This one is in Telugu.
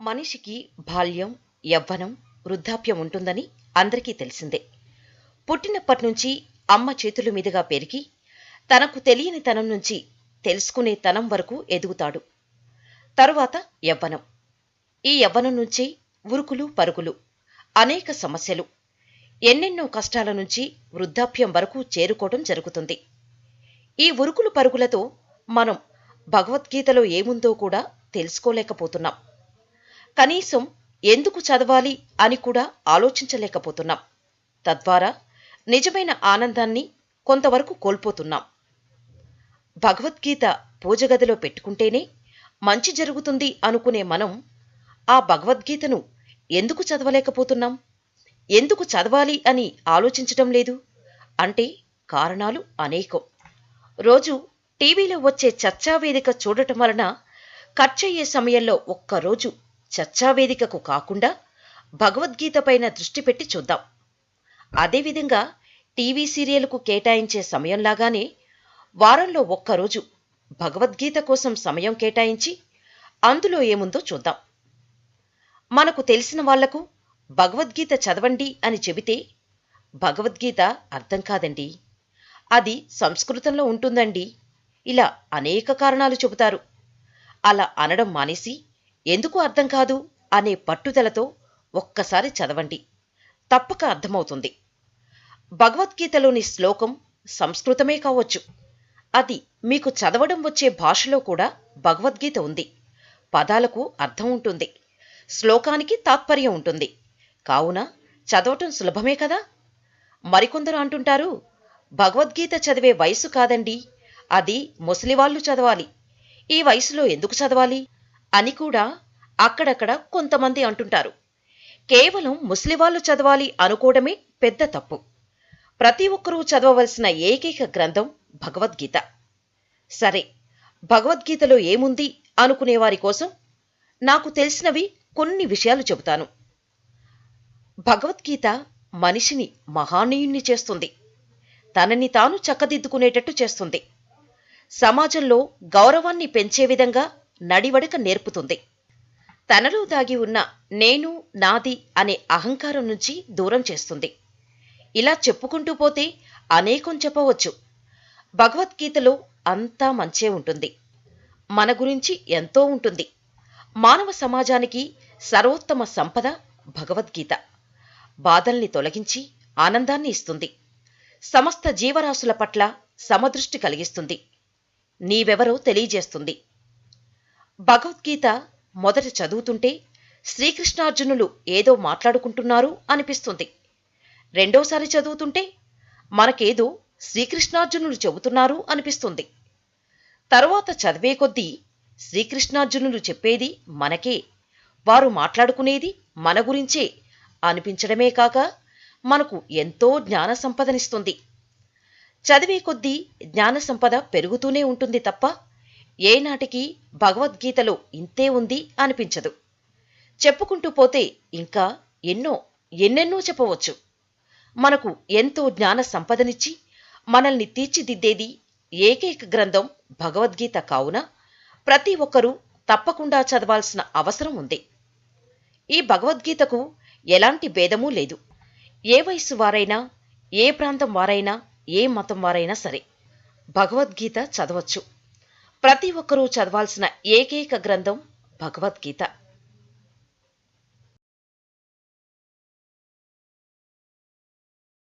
మనిషికి బాల్యం యవ్వనం వృద్ధాప్యం ఉంటుందని అందరికీ తెలిసిందే. పుట్టినప్పటి నుంచి అమ్మ చేతుల మీదుగా పెరిగి తనకు తెలియని తనం నుంచి తెలుసుకునే తనం వరకు ఎదుగుతాడు. తరువాత యవ్వనం. ఈ యవ్వనం నుంచి ఉరుకులు పరుగులు అనేక సమస్యలు ఎన్నెన్నో కష్టాల నుంచి వృద్ధాప్యం వరకు చేరుకోవడం జరుగుతుంది. ఈ ఉరుకులు పరుగులతో మనం భగవద్గీతలో ఏముందో కూడా తెలుసుకోలేకపోతున్నాం. కనీసం ఎందుకు చదవాలి అని కూడా ఆలోచించలేకపోతున్నాం. తద్వారా నిజమైన ఆనందాన్ని కొంతవరకు కోల్పోతున్నాం. భగవద్గీత పూజగదిలో పెట్టుకుంటేనే మంచి జరుగుతుంది అనుకునే మనం ఆ భగవద్గీతను ఎందుకు చదవలేకపోతున్నాం? ఎందుకు చదవాలి అని ఆలోచించటం లేదు? అంటే కారణాలు అనేకం. రోజు టీవీలో వచ్చే చర్చావేదిక చూడటం వలన ఖర్చయ్యే సమయంలో ఒక్కరోజు చర్చావేదికకు కాకుండా భగవద్గీతపైన దృష్టి పెట్టి చూద్దాం. అదేవిధంగా టీవీ సీరియల్కు కేటాయించే సమయంలాగానే వారంలో ఒక్కరోజు భగవద్గీత కోసం సమయం కేటాయించి అందులో ఏముందో చూద్దాం. మనకు తెలిసిన వాళ్ళకు భగవద్గీత చదవండి అని చెబితే భగవద్గీత అర్థం కాదండి. అది సంస్కృతంలో ఉంటుందండి. ఇలా అనేక కారణాలు చెబుతారు. అలా అనడం మానేసి ఎందుకు అర్థం కాదు అనే పట్టుదలతో ఒక్కసారి చదవండి. తప్పక అర్థమవుతుంది. భగవద్గీతలోని శ్లోకం సంస్కృతమే కావచ్చు. అది మీకు చదవడం వచ్చే భాషలో కూడా భగవద్గీత ఉంది. పదాలకు అర్థం ఉంటుంది. శ్లోకానికి తాత్పర్యం ఉంటుంది. కావున చదవటం సులభమే కదా? మరికొందరు అంటుంటారు భగవద్గీత చదివే వయసు కాదండి. అది ముసలివాళ్ళు చదవాలి. ఈ వయసులో ఎందుకు చదవాలి? అని కూడా అక్కడక్కడ కొంతమంది అంటుంటారు. కేవలం ముస్లివాళ్ళు చదవాలి అనుకోవడమే పెద్ద తప్పు. ప్రతి ఒక్కరూ చదవవలసిన ఏకైక గ్రంథం భగవద్గీత. సరే భగవద్గీతలో ఏముంది అనుకునేవారి కోసం నాకు తెలిసినవి కొన్ని విషయాలు చెబుతాను. భగవద్గీత మనిషిని మహానీయుణ్ణి చేస్తుంది. తనని తాను చక్కదిద్దుకునేటట్టు చేస్తుంది. సమాజంలో గౌరవాన్ని పెంచే విధంగా నడివడక నేర్పుతుంది. తనలో దాగి ఉన్న నేను నాది అనే అహంకారం నుంచి దూరం చేస్తుంది. ఇలా చెప్పుకుంటూ పోతే అనేకం చెప్పవచ్చు. భగవద్గీతలో అంతా మంచే ఉంటుంది. మన గురించి ఎంతో ఉంటుంది. మానవ సమాజానికి సర్వోత్తమ సంపద భగవద్గీత. బాధల్ని తొలగించి ఆనందాన్ని ఇస్తుంది. సమస్త జీవరాశుల పట్ల సమదృష్టి కలిగిస్తుంది. నీవెవరో తెలియజేస్తుంది. భగవద్గీత మొదట చదువుతుంటే శ్రీకృష్ణార్జునులు ఏదో మాట్లాడుకుంటున్నారు అనిపిస్తుంది. రెండోసారి చదువుతుంటే మనకేదో శ్రీకృష్ణార్జునులు చెబుతున్నారు అనిపిస్తుంది. తరువాత చదివే కొద్దీ శ్రీకృష్ణార్జునులు చెప్పేది మనకే వారు మాట్లాడుకునేది మన గురించే అనిపించడమే కాక మనకు ఎంతో జ్ఞాన సంపదనిస్తుంది. చదివే కొద్దీ జ్ఞాన సంపద పెరుగుతూనే ఉంటుంది తప్ప ఏనాటికి భగవద్గీతలో ఇంతే ఉంది అనిపించదు. చెప్పుకుంటూ పోతే ఇంకా ఎన్నో ఎన్నెన్నో చెప్పవచ్చు. మనకు ఎంతో జ్ఞాన సంపదనిచ్చి మనల్ని తీర్చిదిద్దేది ఏకైక గ్రంథం భగవద్గీత కావున ప్రతి ఒక్కరూ తప్పకుండా చదవాల్సిన అవసరం ఉంది. ఈ భగవద్గీతకు ఎలాంటి భేదమూ లేదు. ఏ వయసు వారైనా ఏ ప్రాంతం వారైనా ఏ మతం వారైనా సరే భగవద్గీత చదవచ్చు. ప్రతి ఒక్కరూ చదవాల్సిన ఏకైక గ్రంథం భగవద్గీత.